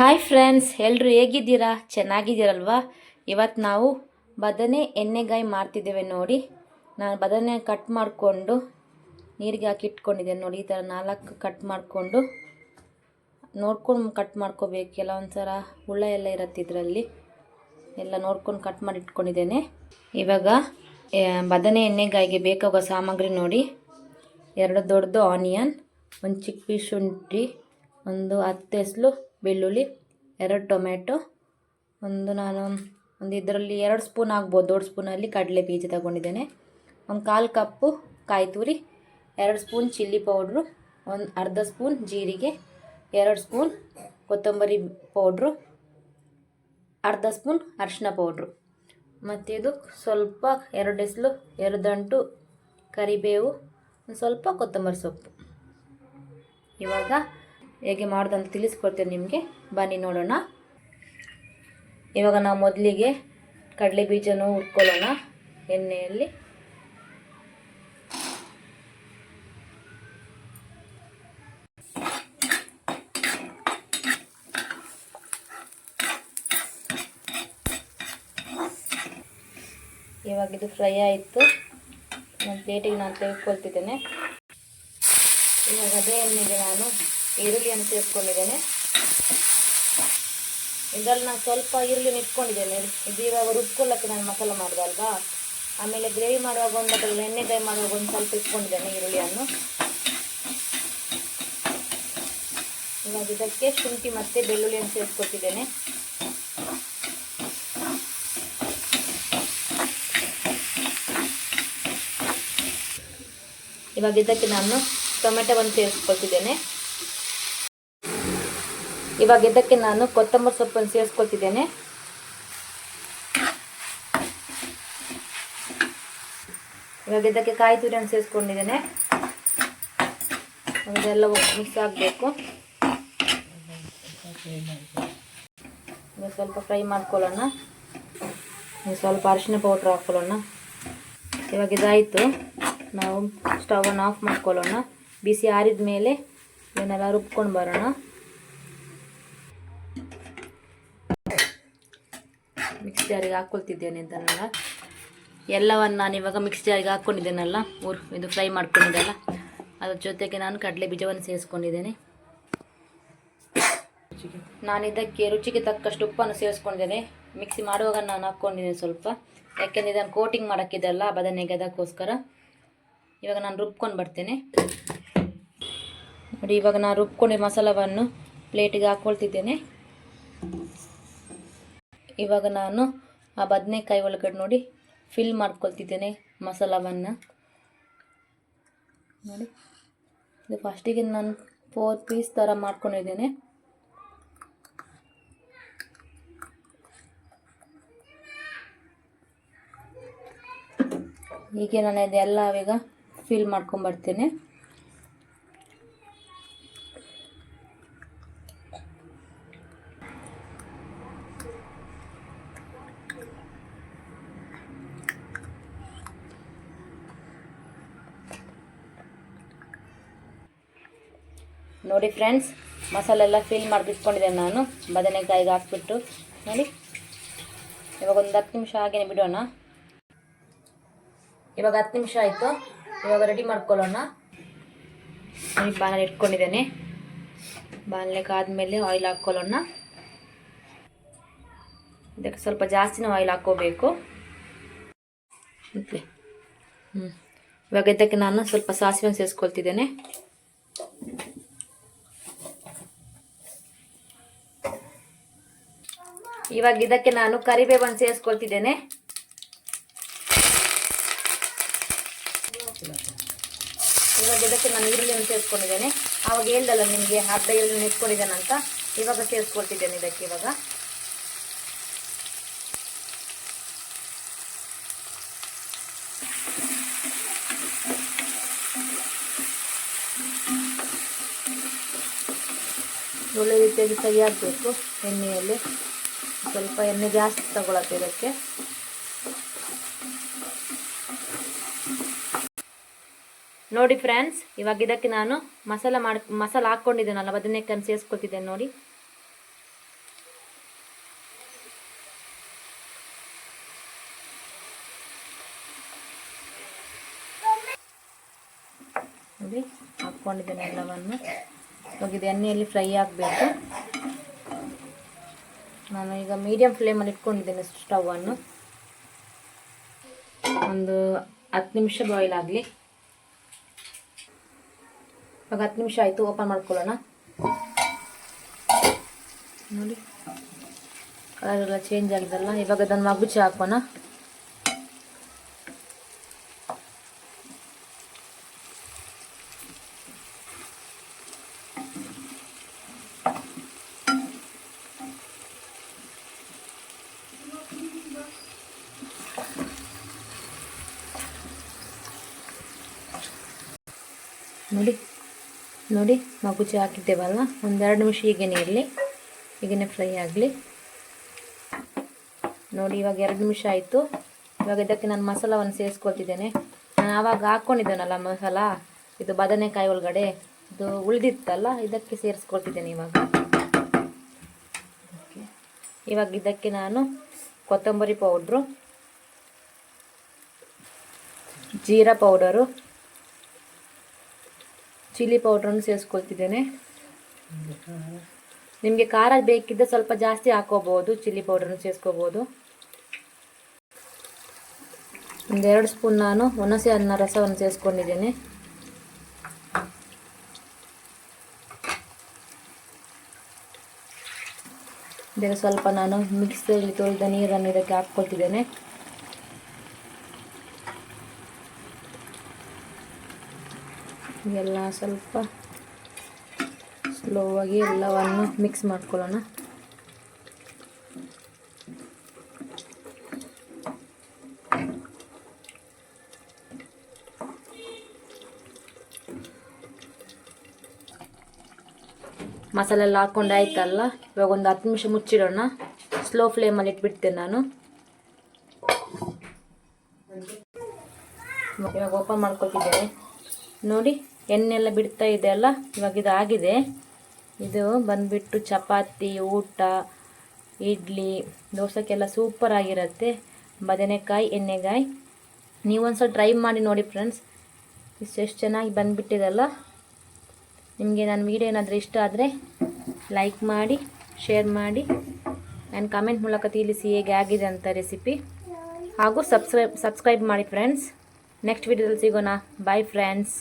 Hi friends ಎಲ್ಲರೂ ಹೇಗಿದ್ದೀರಾ? ಚೆನ್ನಾಗಿದ್ದೀರಲ್ವಾ? ಇವತ್ತು ನಾವು ಬದನೆ ಎಣ್ಣೆಗಾಯಿ ಮಾಡ್ತಿದ್ದೇವೆ ನೋಡಿ. ನಾನು ಬದನೆ ಕಟ್ ಮಾಡಿಕೊಂಡು ನೀರಿಗೆ ಹಾಕಿ ಇಟ್ಕೊಂಡಿದ್ದೇನೆ ನೋಡಿ, ಈ ಥರ ನಾಲ್ಕು ಕಟ್ ಮಾಡಿಕೊಂಡು ನೋಡ್ಕೊಂಡು ಕಟ್ ಮಾಡ್ಕೋಬೇಕು. ಕೆಲವೊಂದು ಸಲ ಹುಳ ಎಲ್ಲ ಇರುತ್ತೆ ಇದರಲ್ಲಿ. ಎಲ್ಲ ನೋಡ್ಕೊಂಡು ಕಟ್ ಮಾಡಿ ಇಟ್ಕೊಂಡಿದ್ದೇನೆ. ಇವಾಗ ಬದನೆ ಎಣ್ಣೆಗಾಯಿಗೆ ಬೇಕಾಗೋ ಸಾಮಗ್ರಿ ನೋಡಿ. ಎರಡು ದೊಡ್ಡದು ಆನಿಯನ್ ಒಂದು ಚಿಕ್ಕ ಶುಂಠಿ, ಒಂದು ಹತ್ತು ಎಸ್ಲು ಬೆಳ್ಳುಳ್ಳಿ, ಎರಡು ಟೊಮೆಟೊ ಒಂದು ನಾನು ಒಂದು ಇದರಲ್ಲಿ ಎರಡು ಸ್ಪೂನ್ ಆಗ್ಬೋದು, ದೊಡ್ಡ ಸ್ಪೂನಲ್ಲಿ ಕಡಲೆ ಬೀಜ ತಗೊಂಡಿದ್ದೇನೆ. ಒಂದು ಕಾಲು ಕಪ್ಪು ಕಾಯಿ ತುರಿ ಎರಡು ಸ್ಪೂನ್ ಚಿಲ್ಲಿ ಪೌಡ್ರು, ಒಂದು ಅರ್ಧ ಸ್ಪೂನ್ ಜೀರಿಗೆ, ಎರಡು ಸ್ಪೂನ್ ಕೊತ್ತಂಬರಿ ಪೌಡ್ರು, ಅರ್ಧ ಸ್ಪೂನ್ ಅರಿಶಿನ ಪೌಡ್ರು. ಮತ್ತು ಇದು ಸ್ವಲ್ಪ ಎರಡು ಎಸಲು ಎರಡು ದಂಟು ಕರಿಬೇವು, ಒಂದು ಸ್ವಲ್ಪ ಕೊತ್ತಂಬರಿ ಸೊಪ್ಪು. ಇವಾಗ ಹೇಗೆ ಮಾಡೋದಂತ ತಿಳಿಸ್ಕೊಡ್ತೀನಿ ನಿಮಗೆ. ಬನ್ನಿ ನೋಡೋಣ. ಇವಾಗ ನಾವು ಮೊದಲಿಗೆ ಕಡಲೆ ಬೀಜನೂ ಹುರ್ಕೊಳ್ಳೋಣ ಎಣ್ಣೆಯಲ್ಲಿ. ಇವಾಗ ಇದು ಫ್ರೈ ಆಯಿತು. ನನ್ನ ಪ್ಲೇಟಿಗೆ ನಾನು ತೆಗೆದುಕೊಳ್ತಿದ್ದೇನೆ. ಇವಾಗ ಅದೇ ಎಣ್ಣೆಗೆ ನಾನು ಈರುಳ್ಳಿಯನ್ನು ಸೇರಿಸ್ಕೊಂಡಿದ್ದೇನೆ ಇದರಲ್ಲಿ ನಾನು ಸ್ವಲ್ಪ ಈರುಳ್ಳಿ ಇಟ್ಕೊಂಡಿದ್ದೇನೆ ಇದು ಇವಾಗ ರುಬ್ಕೊಳ್ಳೋಕ್ಕೆ ನಾನು ಮಸಾಲ ಮಾಡಿದಲ್ವಾ ಆಮೇಲೆ ಗ್ರೇವಿ ಮಾಡುವಾಗ ಒಂದು ಅದರಲ್ಲಿ ಎಣ್ಣೆ ಗ್ರೈ ಮಾಡುವಾಗ ಒಂದು ಸ್ವಲ್ಪ ಇಟ್ಕೊಂಡಿದ್ದೇನೆ ಈರುಳ್ಳಿಯನ್ನು. ಇವಾಗ ಇದಕ್ಕೆ ಶುಂಠಿ ಮತ್ತು ಬೆಳ್ಳುಳ್ಳಿಯನ್ನು ಸೇರಿಸ್ಕೊಟ್ಟಿದ್ದೇನೆ. ಇವಾಗ ಇದಕ್ಕೆ ನಾನು ಟೊಮೆಟೊವನ್ನು ಸೇರಿಸ್ಕೊಳ್ತಿದ್ದೇನೆ ಇವಾಗ ಇದಕ್ಕೆ ನಾನು ಕೊತ್ತಂಬರಿ ಸೊಪ್ಪನ್ನು ಸೇರಿಸ್ಕೊಳ್ತಿದ್ದೇನೆ. ಇವಾಗ ಇದಕ್ಕೆ ಕಾಯಿ ತುರಿಯನ್ನು ಸೇರಿಸ್ಕೊಂಡಿದ್ದೇನೆ. ಅದೆಲ್ಲ ಮಿಕ್ಸ್ ಆಗಬೇಕು. ಸ್ವಲ್ಪ ಫ್ರೈ ಮಾಡ್ಕೊಳ್ಳೋಣ. ಸ್ವಲ್ಪ ಅರಿಶಿನ ಪೌಡ್ರ್ ಹಾಕ್ಕೊಳ್ಳೋಣ ಇವಾಗ ಇದಾಯಿತು. ನಾವು ಸ್ಟವನ್ನು ಆಫ್ ಮಾಡ್ಕೊಳ್ಳೋಣ. ಬಿಸಿ ಆರಿದ ಮೇಲೆ ಇದನ್ನೆಲ್ಲ ರುಬ್ಕೊಂಡು ಬರೋಣ. ಮಿಕ್ಸ್ ಹಾಕ್ಕೊಳ್ತಿದ್ದೇನೆ ಇದನ್ನೆಲ್ಲ ಎಲ್ಲವನ್ನು ನಾನು ಇವಾಗ ಮಿಕ್ಸ್ ಜಾರಿಗೆ ಹಾಕ್ಕೊಂಡಿದ್ದೇನಲ್ಲ ಊರು ಇದು ಫ್ರೈ ಮಾಡ್ಕೊಂಡಿದ್ದೆಲ್ಲ. ಅದ್ರ ಜೊತೆಗೆ ನಾನು ಕಡಲೆ ಬೀಜವನ್ನು ಸೇರಿಸ್ಕೊಂಡಿದ್ದೇನೆ. ನಾನು ಇದಕ್ಕೆ ರುಚಿಗೆ ತಕ್ಕಷ್ಟು ಉಪ್ಪನ್ನು ಸೇರಿಸ್ಕೊಂಡಿದ್ದೇನೆ. ಮಿಕ್ಸಿ ಮಾಡುವಾಗ ನಾನು ಹಾಕ್ಕೊಂಡಿದ್ದೇನೆ ಸ್ವಲ್ಪ. ಯಾಕೆಂದರೆ ಇದನ್ನು ಕೋಟಿಂಗ್ ಮಾಡೋಕ್ಕಿದೆಲ್ಲ ಬದನೆಗೆ ಅದಕ್ಕೋಸ್ಕರ. ಇವಾಗ ನಾನು ರುಬ್ಕೊಂಡು ಬರ್ತೇನೆ. ನೋಡಿ, ಇವಾಗ ನಾನು ರುಬ್ಕೊಂಡು ಮಸಾಲವನ್ನು ಪ್ಲೇಟಿಗೆ ಹಾಕ್ಕೊಳ್ತಿದ್ದೇನೆ. ಇವಾಗ ನಾನು ಆ ಬದನೆಕಾಯಿ ಒಳಗಡೆ ನೋಡಿ ಫಿಲ್ ಮಾಡ್ಕೊಳ್ತಿದ್ದೇನೆ ಮಸಾಲವನ್ನು. ನೋಡಿ. ಇದು ಫಸ್ಟಿಗೆ ನಾನು ಫೋರ್ ಪೀಸ್ ಥರ ಮಾಡ್ಕೊಂಡಿದ್ದೇನೆ. ಹೀಗೆ ನಾನು ಇದೆಲ್ಲ ಈಗ ಫಿಲ್ ಮಾಡ್ಕೊಂಬರ್ತೇನೆ ನೋಡಿ ಫ್ರೆಂಡ್ಸ್ ಮಸಾಲೆ ಎಲ್ಲ ಫಿಲ್ ಮಾಡಿಬಿಟ್ಕೊಂಡಿದ್ದೇನೆ ನಾನು. ಬದನೆಕಾಯಿಗೆ ಹಾಕ್ಬಿಟ್ಟು. ನೋಡಿ. ಇವಾಗ ಒಂದು ಹತ್ತು ನಿಮಿಷ ಹಾಗೇನೆ ಬಿಡೋಣ. ಇವಾಗ ಹತ್ತು ನಿಮಿಷ ಆಯಿತು. ಇವಾಗ ರೆಡಿ ಮಾಡ್ಕೊಳ್ಳೋಣ. ಈ ಬಾಣಲೆ ಇಟ್ಕೊಂಡಿದ್ದೇನೆ. ಬಾಣಲೆ ಕಾದ್ಮೇಲೆ ಆಯಿಲ್ ಹಾಕ್ಕೊಳ್ಳೋಣ. ಇದಕ್ಕೆ ಸ್ವಲ್ಪ ಜಾಸ್ತಿನೇ ಆಯಿಲ್ ಹಾಕ್ಕೋಬೇಕು. ಓಕೆ ಹ್ಞೂ ಇವಾಗ ಇದಕ್ಕೆ ನಾನು ಸ್ವಲ್ಪ ಸಾಸಿವೆ ಸೇರಿಸ್ಕೊಳ್ತಿದ್ದೇನೆ. ಇವಾಗ ಇದಕ್ಕೆ ನಾನು ಕರಿಬೇವನ್ನು ಸೇರಿಸ್ಕೊಳ್ತಿದ್ದೇನೆ. ಇವಾಗ ಇದಕ್ಕೆ ನಾನು ಈರುಳ್ಳಿಯನ್ನು ಸೇರಿಸ್ಕೊಂಡಿದ್ದೇನೆ. ಆವಾಗ ಹೇಳ್ದಲ್ಲ ನಿಮಗೆ ಅರ್ಧ ಈರುಳ್ಳಿ ಇಟ್ಕೊಂಡಿದ್ದೇನೆ ಅಂತ. ಇವಾಗ ಸೇರಿಸ್ಕೊಳ್ತಿದ್ದೇನೆ ಇದಕ್ಕೆ ಇವಾಗ. ಒಳ್ಳೆ ರೀತಿಯಾಗಿ ಸರಿಯಾಗಬೇಕು ಎಣ್ಣೆಯಲ್ಲಿ. ಸ್ವಲ್ಪ ಎಣ್ಣೆ ಜಾಸ್ತಿ ತಗೊಳತ್ತೆ ಇದಕ್ಕೆ. ನೋಡಿ ಫ್ರೆಂಡ್ಸ್, ಇವಾಗ ಇದಕ್ಕೆ ನಾನು ಮಸಾಲ ಮಾಡಿ, ಮಸಾಲ ಹಾಕ್ಕೊಂಡಿದ್ದೇನಲ್ಲ ಬದನೆಕಾಯನ್ನು ಸೇರಿಸ್ಕೊತಿದ್ದೇನೆ ನೋಡಿ. ನೋಡಿ, ಹಾಕ್ಕೊಂಡಿದ್ದೇನೆ ಎಲ್ಲವನ್ನು. ಇವಾಗ ಇದು ಎಣ್ಣೆಯಲ್ಲಿ ಫ್ರೈ ಆಗಬೇಕು. ನಾನು ಈಗ ಮೀಡಿಯಮ್ ಫ್ಲೇಮಲ್ಲಿ ಇಟ್ಕೊಂಡಿದ್ದೇನೆ ಸ್ಟವನ್ನು ಒಂದು ಹತ್ತು ನಿಮಿಷ ಬಾಯ್ಲ್ ಆಗಲಿ. ಇವಾಗ ಹತ್ತು ನಿಮಿಷ ಆಯಿತು ಓಪನ್ ಮಾಡ್ಕೊಳ್ಳೋಣ. ನೋಡಿ ಕಲರ್ ಎಲ್ಲ ಚೇಂಜ್ ಆಗಿದಲ್ಲ ಇವಾಗ ಅದನ್ನು ಮಗುಚಿ ಹಾಕೋಣ. ನೋಡಿ ನೋಡಿ, ಮಗುಚಿ ಹಾಕಿದ್ದೇವಲ್ಲ ಒಂದೆರಡು ನಿಮಿಷ ಹೀಗೇನೆ ಇರಲಿ. ಹೀಗೇನೆ ಫ್ರೈ ಆಗಲಿ. ನೋಡಿ, ಇವಾಗ ಎರಡು ನಿಮಿಷ ಆಯಿತು. ಇವಾಗ ಇದಕ್ಕೆ ನಾನು ಮಸಾಲವನ್ನು ಸೇರಿಸ್ಕೊಳ್ತಿದ್ದೇನೆ. ನಾನು ಆವಾಗ ಹಾಕ್ಕೊಂಡಿದ್ದೇನಲ್ಲ ಮಸಾಲ? ಇದು ಬದನೆಕಾಯಿ ಒಳಗಡೆ. ಇದು ಉಳಿದಿತ್ತಲ್ಲ, ಇದಕ್ಕೆ ಸೇರಿಸ್ಕೊಳ್ತಿದ್ದೇನೆ ಇವಾಗ. ಇವಾಗ ಇದಕ್ಕೆ ನಾನು ಕೊತ್ತಂಬರಿ ಪೌಡ್ರು, ಜೀರಾ ಪೌಡರು, ಚಿಲ್ಲಿ ಪೌಡ್ರನ್ನು ಸೇರಿಸ್ಕೊಳ್ತಿದ್ದೇನೆ. ನಿಮಗೆ ಖಾರ ಬೇಕಿದ್ದರೆ ಸ್ವಲ್ಪ ಜಾಸ್ತಿ ಹಾಕೋಬೋದು, ಚಿಲ್ಲಿ ಪೌಡ್ರನ್ನು ಸೇರಿಸ್ಕೋಬೋದು. ಒಂದೆರಡು ಸ್ಪೂನ್ ನಾನು ಹುಣಸೆ ಅನ್ನ ರಸವನ್ನು ಸೇರಿಸ್ಕೊಂಡಿದ್ದೇನೆ. ಇದಕ್ಕೆ ಸ್ವಲ್ಪ ನಾನು ಮಿಕ್ಸಿಯಲ್ಲಿ ತೊಳೆದ ನೀರನ್ನು ಇದಕ್ಕೆ ಹಾಕ್ಕೊಳ್ತಿದ್ದೇನೆ. ಎಲ್ಲ ಸ್ವಲ್ಪ ಸ್ಲೋ ಆಗಿ ಎಲ್ಲವನ್ನು ಮಿಕ್ಸ್ ಮಾಡ್ಕೊಳ್ಳೋಣ. ಮಸಾಲೆ ಎಲ್ಲ ಹಾಕ್ಕೊಂಡು ಆಯ್ತಲ್ಲ? ಇವಾಗ ಒಂದು ಹತ್ತು ನಿಮಿಷ ಮುಚ್ಚಿಡೋಣ. ಸ್ಲೋ ಫ್ಲೇಮಲ್ಲಿ ಇಟ್ಬಿಡ್ತೇನೆ ನಾನು. ಇವಾಗ ಓಪನ್ ಮಾಡ್ಕೊತಿದ್ದೇನೆ. ನೋಡಿ ಎಣ್ಣೆ ಎಲ್ಲ ಬಿಡ್ತಾ ಇದೆ ಅಲ್ಲ? ಇವಾಗ ಇದು ಆಗಿದೆ ಇದು ಬಂದುಬಿಟ್ಟು ಚಪಾತಿ, ಊಟ, ಇಡ್ಲಿ ದೋಸೆಕ್ಕೆಲ್ಲ ಸೂಪರ್ ಆಗಿರುತ್ತೆ. ಬದನೆಕಾಯಿ, ಎಣ್ಣೆಗಾಯಿ. ನೀವೊಂದ್ಸಲ ಟ್ರೈ ಮಾಡಿ ನೋಡಿ ಫ್ರೆಂಡ್ಸ್ ಇಷ್ಟು ಎಷ್ಟು ಚೆನ್ನಾಗಿ ಬಂದುಬಿಟ್ಟಿದಲ್ಲ ನಿಮಗೆ ನನ್ನ ವೀಡಿಯೋ ಏನಾದರೂ ಇಷ್ಟ ಆದರೆ ಲೈಕ್ ಮಾಡಿ ಶೇರ್ ಮಾಡಿ. ಆ್ಯಂಡ್ ಕಮೆಂಟ್ ಮೂಲಕ ತಿಳಿಸಿ ಹೇಗೆ ಆಗಿದೆ ಅಂತ ರೆಸಿಪಿ ಹಾಗೂ ಸಬ್ಸ್ಕ್ರೈಬ್ ಸಬ್ಸ್ಕ್ರೈಬ್ ಮಾಡಿ ಫ್ರೆಂಡ್ಸ್ ನೆಕ್ಸ್ಟ್ ವಿಡಿಯೋದಲ್ಲಿ ಸಿಗೋಣ. Bye friends